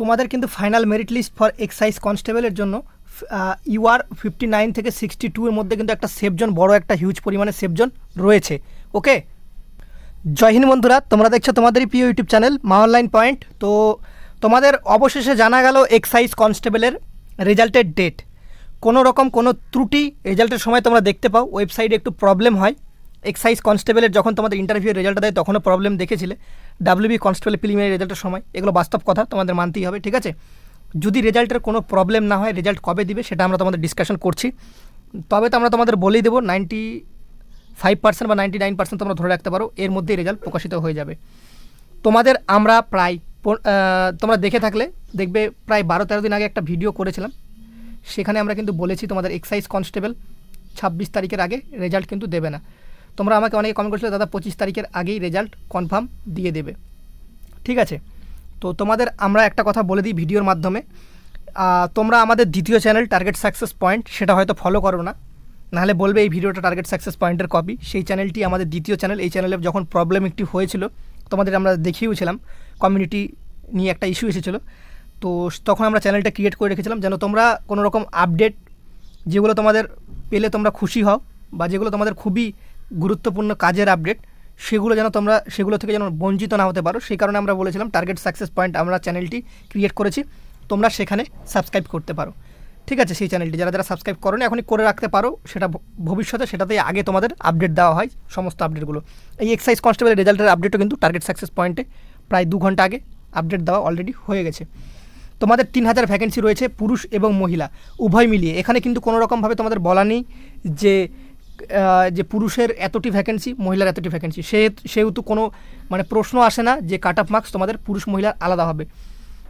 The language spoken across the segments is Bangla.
তোমাদের কিন্তু final merit list for excise কনস্টেবলের জন্য ইউআর ফিফটি নাইন থেকে সিক্সটি টু এর মধ্যে কিন্তু একটা সেফজন বড় একটা হিউজ পরিমাণে সেফজন রয়েছে। ওকে জয় হিন্দ বন্ধুরা, তোমরা দেখছ তোমাদেরই প্রিয় ইউটিউব চ্যানেল মা অনলাইন পয়েন্ট তো তোমাদের অবশেষে জানা গেল এক্সাইজ কনস্টেবলের রেজাল্টের ডেট কোনো রকম কোনো ত্রুটি রেজাল্টের সময় তোমরা দেখতে পাও ওয়েবসাইটে একটু প্রবলেম হয়। এক্সাইজ কনস্টেবলের যখন তোমাদের ইন্টারভিউ রেজাল্টটা দেয়, তখনও প্রবলেম দেখেছিলে। ডাব্লিউবি কনস্টেবল প্রিলিমিনারি রেজাল্টের সময়। এগুলো বাস্তব কথা, তোমাদের মানতেই হবে, ঠিক আছে? যদি রেজাল্টের কোনো প্রবলেম না হয় রেজাল্ট কবে দিবে, সেটা আমরা তোমাদের ডিসকাশন করছি। তবে তো আমরা তোমাদের বলেই দেবো নাইনটি ফাইভ পার্সেন্ট বা নাইনটি নাইন পার্সেন্ট তোমরা ধরে রাখতে পারো, এর মধ্যেই রেজাল্ট প্রকাশিত হয়ে যাবে। তোমাদের আমরা প্রায় তোমরা দেখে থাকলে, দেখবে প্রায় বারো তেরো দিন আগে একটা ভিডিও করেছিলাম। সেখানে আমরা কিন্তু বলেছি তোমাদের এক্সাইজ কনস্টেবল ছাব্বিশ তারিখের আগে রেজাল্ট কিন্তু দেবে না। তোমরা আমাকে অনেকে কমেন্ট করেছিলে, দাদা, পঁচিশ তারিখের আগেই রেজাল্ট কনফার্ম দিয়ে দেবে। ঠিক আছে? তো তোমাদের আমরা একটা কথা বলে দিই ভিডিওর মাধ্যমে। তোমরা আমাদের দ্বিতীয় চ্যানেল টার্গেট সাকসেস পয়েন্ট সেটা হয়তো ফলো করো না। নাহলে বলবে এই ভিডিওটা টার্গেট সাকসেস পয়েন্টের কপি সেই চ্যানেলটি আমাদের দ্বিতীয় চ্যানেল এই চ্যানেলে যখন প্রবলেম একটি হয়েছিল, তোমাদের আমরা দেখিয়েওছিলাম কমিউনিটি নিয়ে একটা ইস্যু এসেছিল। তো তখন আমরা চ্যানেলটা ক্রিয়েট করে রেখেছিলাম, যেন তোমরা কোনো রকম আপডেট যেগুলো তোমাদের পেলে তোমরা খুশি হও, বা যেগুলো তোমাদের খুবই গুরুত্বপূর্ণ কাজের আপডেট সেগুলো যেন তোমরা, সেগুলো থেকে যেন বঞ্চিত না হতে পারো, সেই কারণে আমরা বলেছিলাম টার্গেট সাকসেস পয়েন্ট আমরা চ্যানেলটি ক্রিয়েট করেছি, তোমরা সেখানে সাবস্ক্রাইব করতে পারো। ঠিক আছে, সেই চ্যানেলটি যারা যারা সাবস্ক্রাইব করো না এখনই করে রাখতে পারো, সেটা ভবিষ্যতে সেটাতেই আগে তোমাদের আপডেট দেওয়া হয়, সমস্ত আপডেটগুলো এই এক্সাইজ কনস্টেবলের রেজাল্টের আপডেটও কিন্তু টার্গেট সাকসেস পয়েন্টে প্রায় দু ঘণ্টা আগে আপডেট দেওয়া অলরেডি হয়ে গেছে। তোমাদের তিন হাজার ভ্যাকেন্সি রয়েছে, পুরুষ এবং মহিলা, উভয় মিলিয়ে। এখানে কিন্তু কোনো রকমভাবে তোমাদের বলা নেই যে যে পুরুষের এতটি ভ্যাকেন্সি মহিলার এতটি ভ্যাকেন্সি সে সেহেতু কোনো মানে প্রশ্ন আসে না যে কাট অফ মার্কস তোমাদের পুরুষ মহিলার আলাদা হবে।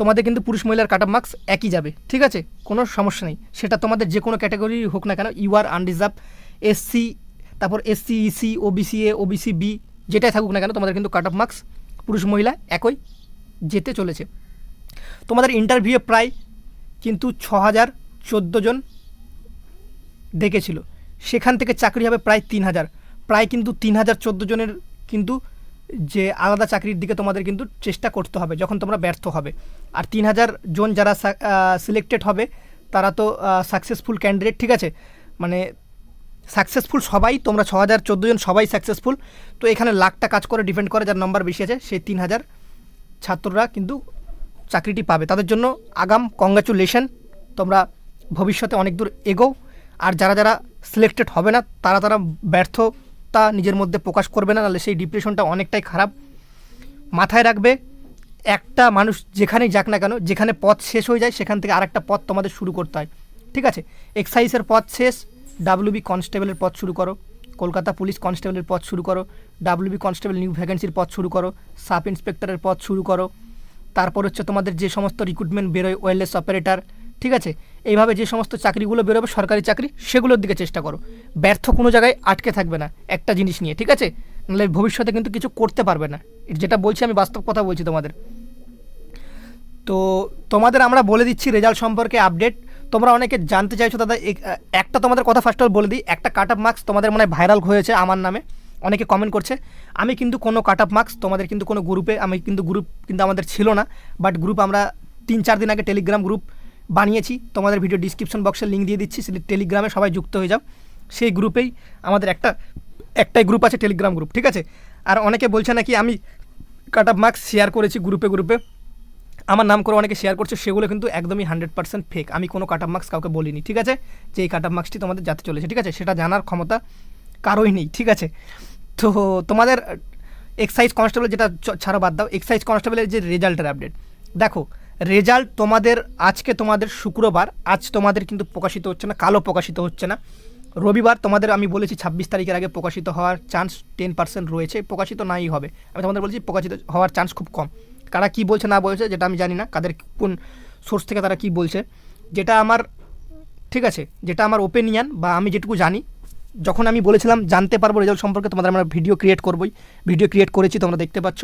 তোমাদের কিন্তু পুরুষ মহিলার কাট মার্কস একই যাবে, ঠিক আছে? কোনো সমস্যা নেই। সেটা তোমাদের যে কোনো ক্যাটাগরি হোক না কেন ইউ আর আনরিজার্ভ এসসি তারপর SC EC OBC A OBC B যেটাই থাকুক না কেন, তোমাদের কিন্তু কাট অফ মার্কস পুরুষ মহিলা একই যেতে চলেছে। তোমাদের ইন্টারভিউ প্রায় কিন্তু ছ হাজার চোদ্দ জন ডেকেছিল সেখান থেকে চাকরি হবে প্রায় তিন হাজার। প্রায় কিন্তু তিন হাজার চোদ্দ জনের কিন্তু যে আলাদা চাকরির দিকে তোমাদের কিন্তু চেষ্টা করতে হবে, যখন তোমরা ব্যর্থ হবে। আর তিন হাজার জন যারা সিলেক্টেড হবে, তারা তো সাকসেসফুল ক্যান্ডিডেট ঠিক আছে? মানে সাকসেসফুল সবাই, তোমরা ছ হাজার চোদ্দ জন সবাই সাকসেসফুল তো এখানে লাখটা কাজ করে ডিপেন্ড করে যার নম্বর বেশি আছে, সেই তিন হাজার ছাত্ররা কিন্তু চাকরিটি পাবে। তাদের জন্য আগাম কংগ্রাচুলেশন তোমরা ভবিষ্যতে অনেক দূর এগোও। আর যারা যারা সিলেক্টেড হবে না, তারা তারা ব্যর্থতা নিজের মধ্যে প্রকাশ করবে না, নাহলে সেই ডিপ্রেশনটা অনেকটাই খারাপ। মাথায় রাখবে, একটা মানুষ যেখানেই যাক না কেন, যেখানে পথ শেষ হয়ে যায়, সেখান থেকে আরেকটা পথ তোমাদের শুরু করতে হয়। ঠিক আছে? এক্সাইজের পথ শেষ ডাব্লিউবি কনস্টেবলের পথ শুরু করো। কলকাতা পুলিশ কনস্টেবলের পথ শুরু করো। ডাব্লিউবি কনস্টেবল নিউ ভ্যাকেন্সির পথ শুরু করো। সাব ইন্সপেক্টরের পথ শুরু করো। তারপর হচ্ছে তোমাদের যে সমস্ত রিক্রুটমেন্ট বেরোয় ওয়েলনেস অপারেটার ঠিক আছে? এইভাবে যে সমস্ত চাকরিগুলো বেরোবে, সরকারি চাকরি, সেগুলোর দিকে চেষ্টা করো। ব্যর্থ কোনো জায়গায় আটকে থাকবে না একটা জিনিস নিয়ে, ঠিক আছে? নাহলে ভবিষ্যতে কিন্তু কিছু করতে পারবে না। যেটা বলছি আমি বাস্তব কথা বলছি তোমাদের। তো তোমাদের আমরা বলে দিচ্ছি রেজাল্ট সম্পর্কে আপডেট। তোমরা অনেকে জানতে চাইছো দাদা এক- একটা তোমাদের কথা ফার্স্ট অল বলে দিই, একটা কাট মার্কস তোমাদের মনে হয় ভাইরাল হয়েছে আমার নামে। অনেকে কমেন্ট করছে, আমি কিন্তু কোনো কাট অফ মার্কস তোমাদের কিন্তু কোনো গ্রুপে আমি কিন্তু গ্রুপ কিন্তু আমাদের ছিল না বাট গ্রুপ আমরা তিন চার দিন আগে টেলিগ্রাম গ্রুপ বানিয়েছি। তোমাদের ভিডিও ডিসক্রিপশন বক্সে লিঙ্ক দিয়ে দিচ্ছি সেই টেলিগ্রামে সবাই যুক্ত হয়ে যাও। সেই গ্রুপেই আমাদের একটা, একটাই গ্রুপ আছে টেলিগ্রাম গ্রুপ ঠিক আছে? আর অনেকে বলছে নাকি আমি কাট অফ মার্কস শেয়ার করেছি গ্রুপে গ্রুপে আমার নাম করে অনেকে শেয়ার করছে, সেগুলো কিন্তু একদমই হান্ড্রেড পার্সেন্ট ফেক আমি কোনো কাট অফ মার্কস কাউকে বলিনি, ঠিক আছে? যে এই কাট অফ মার্কসটি তোমাদের যাতে চলেছে, ঠিক আছে? সেটা জানার ক্ষমতা কারোই নেই, ঠিক আছে? তো তোমাদের এক্সাইজ কনস্টেবল যেটা ছাড়ো বাদ দাও এক্সাইজ কনস্টেবলের যে রেজাল্টের আপডেট দেখো রেজাল্ট তোমাদের, আজকে তোমাদের শুক্রবার, আজ তোমাদের কিন্তু প্রকাশিত হচ্ছে না কালো প্রকাশিত হচ্ছে না। রবিবার তোমাদের আমি বলেছি ছাব্বিশ তারিখের আগে প্রকাশিত হওয়ার চান্স টেন পার্সেন্ট রয়েছে, প্রকাশিত নাই হবে। আমি তোমাদের বলছি প্রকাশিত হওয়ার চান্স খুব কম। কারা কী বলছে না বলছে যেটা আমি জানি না, কাদের কোন সোর্স থেকে তারা কী বলছে, যেটা আমার, ঠিক আছে, যেটা আমার ওপিনিয়ন বা আমি যেটুকু জানি, যখন আমি বলেছিলাম জানতে পারব রেজাল্ট সম্পর্কে, তোমাদের আমরা ভিডিও ক্রিয়েট করবোই। ভিডিও ক্রিয়েট করেছি, তোমরা দেখতে পাচ্ছ।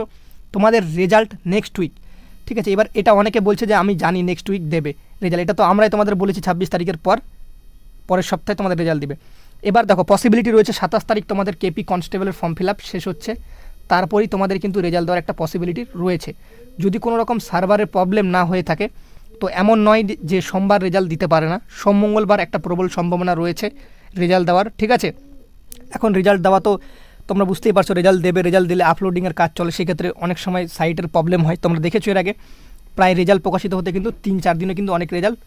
তোমাদের রেজাল্ট নেক্সট উইক ঠিক আছে, এবার এটা অনেকে বলছে যে আমি জানি নেক্সট উইক দেবে রেজাল্ট এটা তো আমরাই তোমাদের বলেছি ছাব্বিশ তারিখের পর, পরের সপ্তাহে তোমাদের রেজাল্ট দিবে। এবার দেখো পসিবিলিটি রয়েছে সাতাশ তারিখ তোমাদের কেপি কনস্টেবলের ফর্ম ফিল আপ শেষ হচ্ছে, তারপরেই তোমাদের কিন্তু রেজাল্ট দেওয়ার একটা পসিবিলিটি রয়েছে। যদি কোনো রকম সার্ভারের প্রবলেম না হয়ে থাকে, তো এমন নয় যে সোমবার রেজাল্ট দিতে পারে না, সোম মঙ্গলবার একটা প্রবল সম্ভাবনা রয়েছে রেজাল্ট দেওয়ার, ঠিক আছে? এখন রেজাল্ট দেওয়া তো তোমরা বুঝতেই পারছ রেজাল্ট দেবে রেজাল্ট দিলে আপলোডিংয়ের কাজ চলে। সেক্ষেত্রে অনেক সময় সাইটের প্রবলেম হয়। তোমরা দেখেছ এর আগে, প্রায় রেজাল্ট প্রকাশিত হতে কিন্তু তিন চার দিনে কিন্তু অনেক রেজাল্ট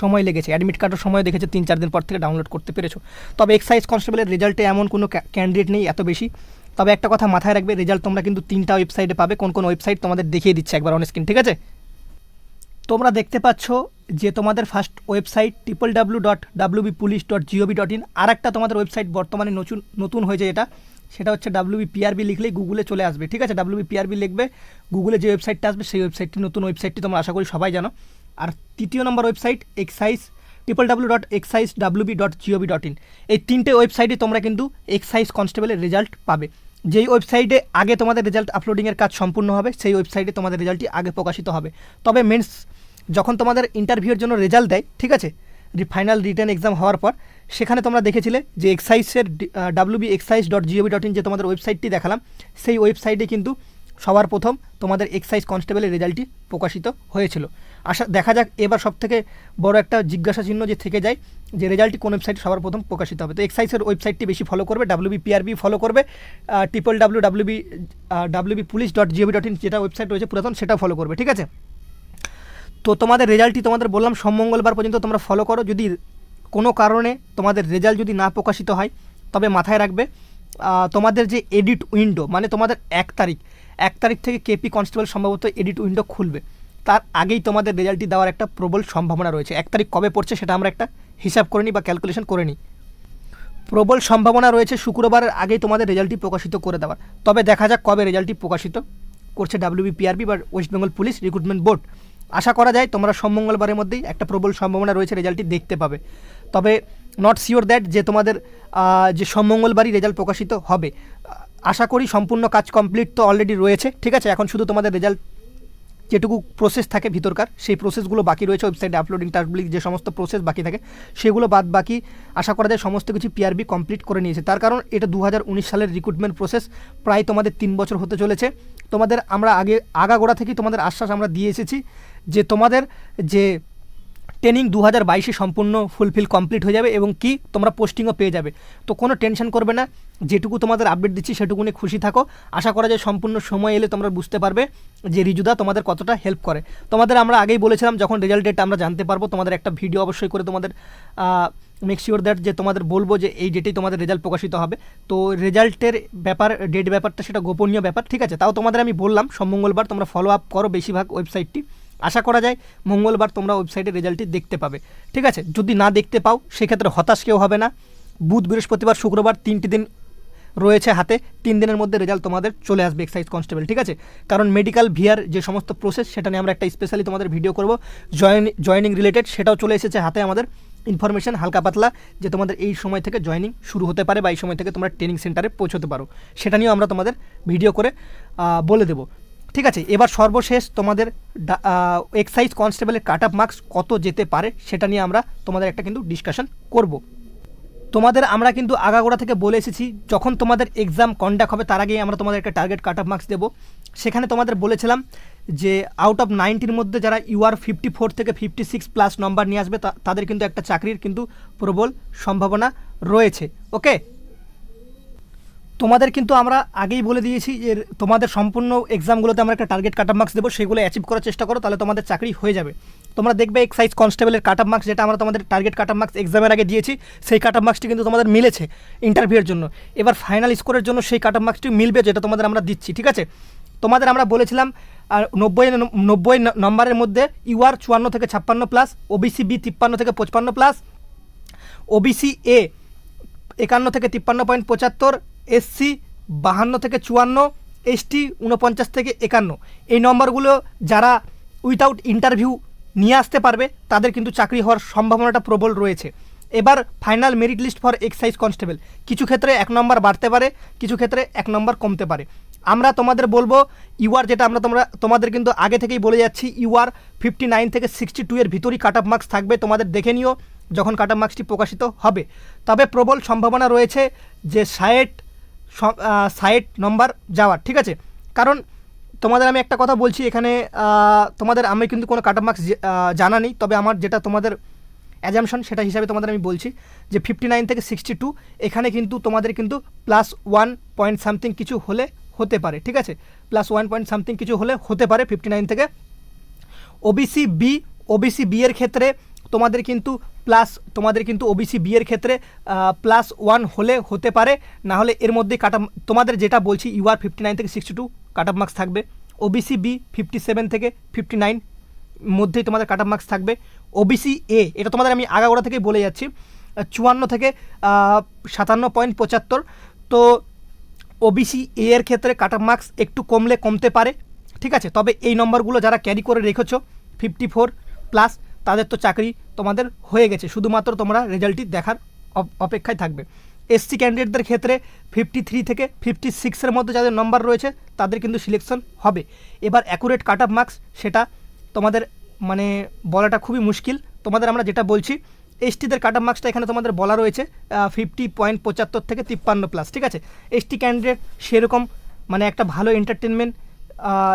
সময় লেগেছে। অ্যাডমিট কার্ডের সময় দেখেছে, তিন চার দিন পর থেকে ডাউনলোড করতে পেরেছ। তবে এক্সাইজ কনস্টেবলের রেজাল্টে এমন কোনো ক্যান্ডিডেট নেই এত বেশি। তবে একটা কথা মাথায় রাখবে রেজাল্ট তোমরা কিন্তু তিনটা ওয়েবসাইটে পাবে। কোন কোন ওয়েবসাইট তোমাদের দেখিয়ে দিচ্ছে একবার অন স্ক্রিন ঠিক আছে? তোমরা দেখতে পাচ্ছ যে তোমাদের first website triple W dot WB police dot GOV dot in আর একটা তোমাদের ওয়েবসাইট বর্তমানে নতুন নতুন হয়েছে এটা সেটা হচ্ছে ডাব্লিউবি পিআরবি লিখলেই গুগলে চলে আসবে, ঠিক আছে? ডাব্লিউবি পিআরবি লিখবে গুগলে যে ওয়েবসাইটটা আসবে, সেই ওয়েবসাইটটি নতুন ওয়েবসাইটটি তোমরা আশা করি সবাই জানো। আর তৃতীয় নম্বর website excise triple W dot excise WB dot GOV dot in এই তিনটে ওয়েবসাইটে তোমরা কিন্তু এক্সাইজ কনস্টেবলের রেজাল্ট পাবে। যেই ওয়েবসাইটে আগে তোমাদের রেজাল্ট আপলোডিংয়ের কাজ সম্পূর্ণ হবে, সেই ওয়েবসাইটে তোমাদের রেজাল্টটি আগে প্রকাশিত হবে। তবে মেন্স যখন তোমাদের ইন্টারভিউর জন্য রেজাল্ট দেয়, ঠিক আছে? ফাইনাল রিটার্ন এক্সাম হওয়ার পর, সেখানে তোমরা দেখেছিলে যে এক্সাইজের WB excise dot GOV dot in যে তোমাদের ওয়েবসাইটটি দেখালাম, সেই ওয়েবসাইটে কিন্তু সবার প্রথম তোমাদের এক্সাইজ কনস্টেবলের রেজাল্টটি প্রকাশিত হয়েছিল। আশা, দেখা যাক এবার সব থেকে বড় একটা জিজ্ঞাসা চিহ্ন যে থেকে যায়, যে রেজাল্টটি কোন ওয়েবসাইটে সবার প্রথম প্রকাশিত হবে। তো এক্সাইজের ওয়েবসাইটটি বেশি ফলো করবে ডাব্লিউবি পিআরবি ফলো করবে triple W WB WB police dot GOV dot in যেটা ওয়েবসাইট রয়েছে পুরাতন, সেটাও ফলো করবে, ঠিক আছে? তো তোমাদের রেজাল্টটি তোমাদের বললাম, সোম মঙ্গলবার পর্যন্ত তোমরা ফলো করো। যদি কোনো কারণে তোমাদের রেজাল্ট যদি না প্রকাশিত হয়, তবে মাথায় রাখবে তোমাদের যে এডিট উইন্ডো মানে তোমাদের এক তারিখ এক তারিখ থেকে কেপি কনস্টেবল সম্ভবত এডিট উইন্ডো খুলবে। তার আগেই তোমাদের রেজাল্টটি দেওয়ার একটা প্রবল সম্ভাবনা রয়েছে। এক তারিখ কবে পড়ছে সেটা আমরা একটা হিসাব করে নিই বা ক্যালকুলেশন করে নিই প্রবল সম্ভাবনা রয়েছে শুক্রবারের আগেই তোমাদের রেজাল্টটি প্রকাশিত করে দেওয়ার। তবে দেখা যাক কবে রেজাল্টটি প্রকাশিত করছে ডাব্লিউবিপিআরবি বা West Bengal police recruitment board আশা করা যায় তোমরা সোমমঙ্গলবারের মধ্যেই একটা প্রবল সম্ভাবনা রয়েছে রেজাল্টটি দেখতে পাবে। তবে নট শিওর দ্যাট যে তোমাদের যে সোমমঙ্গলবারই রেজাল্ট প্রকাশিত হবে আশা করি সম্পূর্ণ কাজ কমপ্লিট তো অলরেডি রয়েছে। ঠিক আছে, এখন শুধু তোমাদের রেজাল্ট যেটুকু প্রসেস থাকে ভিতরকার, সেই প্রসেসগুলো বাকি রয়েছে ওয়েবসাইটে আপলোডিং টার্বলিক যে সমস্ত প্রসেস বাকি থাকে, সেগুলো বাদ বাকি আশা করা যায় সমস্ত কিছু পিআরবি কমপ্লিট করে নিয়েছে। তার কারণ এটা দু হাজার উনিশ সালের রিক্রুটমেন্ট প্রসেস প্রায় তোমাদের তিন বছর হতে চলেছে। তোমাদের আমরা আগে আগাগোড়া থেকেই তোমাদের আশ্বাস আমরা দিয়ে এসেছি যে তোমাদের যে ট্রেনিং দু হাজার বাইশে সম্পূর্ণ ফুলফিল কমপ্লিট হয়ে যাবে এবং কি তোমরা পোস্টিংও পেয়ে যাবে। তো কোনো টেনশন করবে না, যেটুকু তোমাদের আপডেট দিচ্ছি সেটুকু নিয়ে খুশি থাকো। আশা করা যায় সম্পূর্ণ সময় এলে তোমরা বুঝতে পারবে যে রিজুদা তোমাদের কতটা হেল্প করে। তোমাদের আমরা আগেই বলেছিলাম, যখন রেজাল্ট ডেট আমরা জানতে পারব, তোমাদের একটা ভিডিও অবশ্যই করে তোমাদের মেক শিওর দ্যাট যে তোমাদের বলব যে এই ডেটেই তোমাদের রেজাল্ট প্রকাশিত হবে। তো রেজাল্টের ব্যাপার ডেট ব্যাপারটা সেটা গোপনীয় ব্যাপার, ঠিক আছে? তাও তোমাদের আমি বললাম মঙ্গলবার তোমরা ফলো আপ করো বেশিরভাগ ওয়েবসাইটটি আশা করা যায় মঙ্গলবার তোমরা ওয়েবসাইটে রেজাল্টটি দেখতে পাবে। ঠিক আছে? যদি না দেখতে পাও, সেক্ষেত্রে হতাশ কেউ হবে না। বুধ, বৃহস্পতিবার, শুক্রবার তিনটি দিন রয়েছে হাতে। তিন দিনের মধ্যে রেজাল্ট তোমাদের চলে আসবে এক্সাইজ কনস্টেবল ঠিক আছে? কারণ মেডিকেল ভিআর যে সমস্ত প্রসেস সেটা নিয়ে আমরা একটা স্পেশালি তোমাদের ভিডিও করব। জয়েন জয়নিং রিলেটেড সেটাও চলে এসেছে হাতে আমাদের ইনফরমেশান হালকা পাতলা, যে তোমাদের এই সময় থেকে জয়নিং শুরু হতে পারে বা এই সময় থেকে তোমরা ট্রেনিং সেন্টারে পৌঁছতে পারো। সেটা নিয়েও আমরা তোমাদের ভিডিও করে বলে দেবো। ঠিক আছে, এবার সর্বশেষ তোমাদের এক্সাইজ কনস্টেবলের কাট আপ মার্কস কত যেতে পারে সেটা নিয়ে আমরা তোমাদের একটা কিন্তু ডিসকাশন করব। তোমাদের আমরা কিন্তু আগাগোড়া থেকে বলে এসেছি, যখন তোমাদের এক্সাম কন্ডাক্ট হবে তার আগেই আমরা তোমাদের একটা টার্গেট কাট আপ মার্কস দেবো। সেখানে তোমাদের বলেছিলাম যে আউট অফ নাইনটির মধ্যে যারা ইউআর ফিফটি ফোর থেকে ফিফটি সিক্স প্লাস নম্বর নিয়ে আসবে তাদের কিন্তু একটা চাকরির কিন্তু প্রবল সম্ভাবনা রয়েছে। ওকে তোমাদের কিন্তু আমরা আগেই বলে দিয়েছি যে তোমাদের সম্পূর্ণ এক্সামগুলোতে আমরা একটা টার্গেট কাট মার্কস দেবো, সেগুলো অ্যাচিভ করার চেষ্টা করো, তাহলে তোমাদের চাকরি হয়ে যাবে। তোমরা দেখবে এক্সাইজ কনস্টেবলের কাট আপ মার্কস যেটা আমরা তোমাদের টার্গেট কাট আপ মার্কস এক্সামের আগে দিয়েছি, সেই কাট আপ মার্কসটি কিন্তু তোমাদের মিলেছে ইন্টারভিউয়ের জন্য। এবার ফাইনাল স্কোরের জন্য সেই কাট আপ মার্কসটি মিলবে যেটা তোমাদের আমরা দিচ্ছি, ঠিক আছে? তোমাদের আমরা বলেছিলাম, আর নব্বই নব্বই নম্বরের মধ্যে ইউআর চুয়ান্ন থেকে ছাপ্পান্ন প্লাস ওবিসি বি তিপ্পান্ন থেকে পঁচপান্ন প্লাস ওবিসি এ একান্ন থেকে তিপ্পান্ন পয়েন্ট পঁচাত্তর এসসি বাহান্ন থেকে চুয়ান্ন, এসটি উনপঞ্চাশ থেকে একান্ন। এই নম্বরগুলো যারা উইথাউট ইন্টারভিউ নিয়ে আসতে পারবে, তাদের কিন্তু চাকরি হওয়ার সম্ভাবনাটা প্রবল রয়েছে। এবার final merit list for excise constable. কিছু ক্ষেত্রে এক নম্বর বাড়তে পারে, কিছু ক্ষেত্রে এক নম্বর কমতে পারে। আমরা তোমাদের বলব, ইউআর যেটা আমরা তোমরা, তোমাদের কিন্তু আগে থেকেই বলে যাচ্ছি, ইউআর ফিফটি নাইন থেকে সিক্সটি টু এর ভিতরই কাট অফ মার্কস থাকবে, তোমাদের দেখে নিও যখন কাট অফ মার্কসটি প্রকাশিত হবে। তবে প্রবল সম্ভাবনা রয়েছে যে ষাট সাইট নম্বর যাওয়ার, ঠিক আছে? কারণ তোমাদের আমি একটা কথা বলছি, এখানে তোমাদের আমি কিন্তু কোনো কাট মার্কস জানা নেই, তবে আমার যেটা তোমাদের অ্যাজামশন সেটা হিসাবে তোমাদের আমি বলছি যে ফিফটি নাইন থেকে সিক্সটি টু এখানে কিন্তু তোমাদের কিন্তু প্লাস ওয়ান পয়েন্ট সামথিং কিছু হলে হতে পারে, ঠিক আছে? প্লাস ওয়ান পয়েন্ট সামথিং কিছু হলে হতে পারে ফিফটি নাইন থেকে ওবিসি বি ওবিসি বি এর ক্ষেত্রে তোমাদের কিন্তু প্লাস তোমাদের কিন্তু ওবিসি বি এর ক্ষেত্রে প্লাস ওয়ান হলে হতে পারে না হলে এর মধ্যে কাটা, তোমাদের যেটা বলছি ইউআর ফিফটি নাইন থেকে sixty two cut off marks থাকবে ওবিসি বি ফিফটি সেভেন থেকে ফিফটি নাইন মধ্যেই তোমাদের কাট অফ মার্কস থাকবে। ওবিসি এ এটা তোমাদের আমি আগাগোড়া থেকেই বলে যাচ্ছি চুয়ান্ন থেকে সাতান্ন পয়েন্ট পঁচাত্তর। তো ওবিসি এ এর ক্ষেত্রে কাট অফ মার্কস একটু কমলে কমতে পারে, ঠিক আছে? তবে এই নম্বরগুলো যারা ক্যারি করে রেখেছো ফিফটি ফোর প্লাস তাদের তো চাকরি তোমাদের হয়ে গেছে, শুধুমাত্র তোমরা রেজাল্টটি দেখার অপ- অপেক্ষায় থাকবে। এসসি ক্যান্ডিডেটদের ক্ষেত্রে ফিফটি থ্রি থেকে ফিফটি সিক্সের মধ্যে যাদের নম্বর রয়েছে, তাদের কিন্তু সিলেকশন হবে। এবার অ্যাকুরেট কাট অফ মার্কস সেটা তোমাদের মানে বলাটা খুবই মুশকিল। তোমাদের আমরা যেটা বলছি এসটিদের কাট অফ মার্কসটা এখানে তোমাদের বলা রয়েছে ফিফটি পয়েন্ট পঁচাত্তর থেকে তিপ্পান্ন প্লাস ঠিক আছে? এসটি ক্যান্ডিডেট সেরকম মানে একটা ভালো এন্টারটেনমেন্ট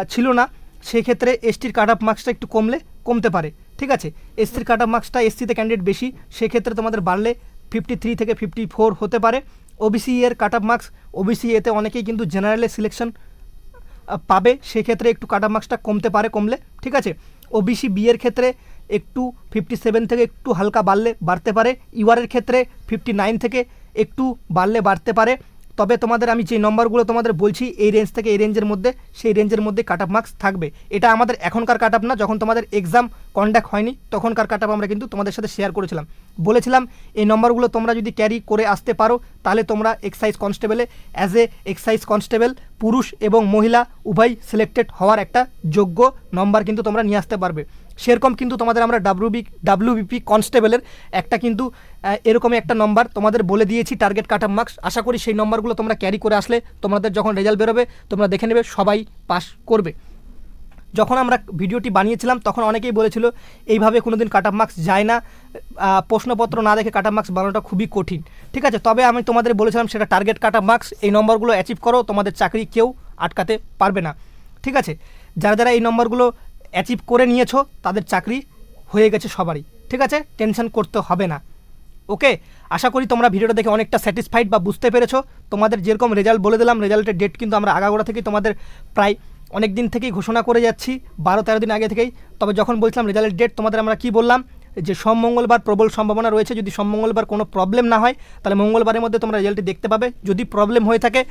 ছিল না। সেক্ষেত্রে এসটির কাট অফ মার্কসটা একটু কমলে, কমতে পারে। ঠিক আছে? এসসির কাট অফ মার্কসটা এসসিতে ক্যান্ডিডেট বেশি, সেক্ষেত্রে তোমাদের বাড়লে ফিফটি থ্রি থেকে ফিফটি ফোর হতে পারে। ওবিসি এর কাট অফ মার্কস ওবিসি এতে অনেকেই কিন্তু জেনারেলে সিলেকশন পাবে, সেক্ষেত্রে একটু কাটা মার্কসটা কমতে পারে, কমলে, ঠিক আছে? ওবিসি বি এর ক্ষেত্রে একটু ফিফটি সেভেন থেকে একটু হালকা বাড়লে বাড়তে পারে ইউআরের ক্ষেত্রে ফিফটি নাইন থেকে একটু বাড়লে বাড়তে পারে। তবে তোমাদের আমি যে নম্বরগুলো তোমাদের বলছি, এই রেঞ্জ থেকে এই রেঞ্জের মধ্যে, সেই রেঞ্জের মধ্যে কাট অফ মার্কস থাকবে। এটা আমাদের এখনকার কাট অফ না, যখন তোমাদের এক্সাম কন্ডাক্ট হয়নি, তখনকার কাট অফ আমরা কিন্তু তোমাদের সাথে শেয়ার করেছিলাম। বলেছিলাম, এই নম্বরগুলো তোমরা যদি ক্যারি করে আসতে পারো, তাহলে তোমরা এক্সাইজ কনস্টেবলে অ্যাজ এ এক্সাইজ কনস্টেবল পুরুষ এবং মহিলা উভয় সিলেক্টেড হওয়ার একটা যোগ্য নম্বর কিন্তু তোমরা নিয়ে আসতে পারবে। সেরকম কিন্তু তোমাদের আমরা ডাব্লিউবি ডাব্লিউবিপি কনস্টেবলের একটা কিন্তু এরকমই একটা নম্বর তোমাদের বলে দিয়েছি টার্গেট কাট অফ মার্কস আশা করি সেই নম্বরগুলো তোমরা ক্যারি করে আসলে তোমাদের যখন রেজাল্ট বেরোবে, তোমরা দেখে নেবে, সবাই পাস করবে। যখন আমরা ভিডিওটি বানিয়েছিলাম, তখন অনেকেই বলেছিল, এইভাবে কোনো দিন কাট মার্কস যায় না। প্রশ্নপত্র না দেখে কাট মার্কস বানানোটা খুবই কঠিন। ঠিক আছে, তবে আমি তোমাদের বলেছিলাম সেটা টার্গেট কাট মার্কস এই নম্বরগুলো অ্যাচিভ করো, তোমাদের চাকরি কেউ আটকাতে পারবে না। ঠিক আছে, যারা যারা এই নম্বরগুলো অ্যাচিভ করে নিয়েছো, তাদের চাকরি হয়ে গেছে সবারই। ঠিক আছে? টেনশন করতে হবে না। ওকে আশা করি তোমরা ভিডিওটা দেখে অনেকটা স্যাটিসফাইড বা বুঝতে পেরেছ। তোমাদের যেরকম রেজাল্ট বলে দিলাম রেজাল্টের ডেট কিন্তু আমরা আগাগোড়া থেকেই তোমাদের প্রায় অনেক দিন থেকেই ঘোষণা করে যাচ্ছি, বারো তেরো দিন আগে থেকেই। তবে যখন বলছিলাম রেজাল্টের ডেট তোমাদের আমরা কি বললাম? যে সোম, মঙ্গলবার প্রবল সম্ভাবনা রয়েছে। যদি সোম, মঙ্গলবার কোনো প্রবলেম না হয়, তাহলে মঙ্গলবারের মধ্যে তোমরা রেজাল্টটি দেখতে পাবে। যদি প্রবলেম হয়ে থাকে,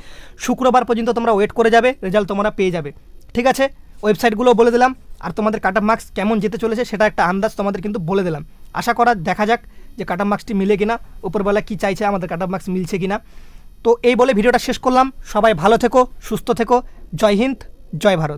শুক্রবার পর্যন্ত তোমরা ওয়েট করে যাবে রেজাল্ট তোমরা পেয়ে যাবে। ঠিক আছে? ওয়েবসাইটগুলো বলে দিলাম। আর তোমাদের কাট মার্কস কেমন যেতে চলেছে সেটা একটা আন্দাজ তোমাদের কিন্তু বলে দিলাম। আশা করা, দেখা যাক যে কাট মার্কসটি মিলে কিনা, উপরবেলা কি চাইছে, আমাদের কাট মার্কস মিলছে কিনা। তো এই বলে ভিডিওটা শেষ করলাম। সবাই ভালো থেকো, সুস্থ থেকো। জয় হিন্দ, জয় ভারত।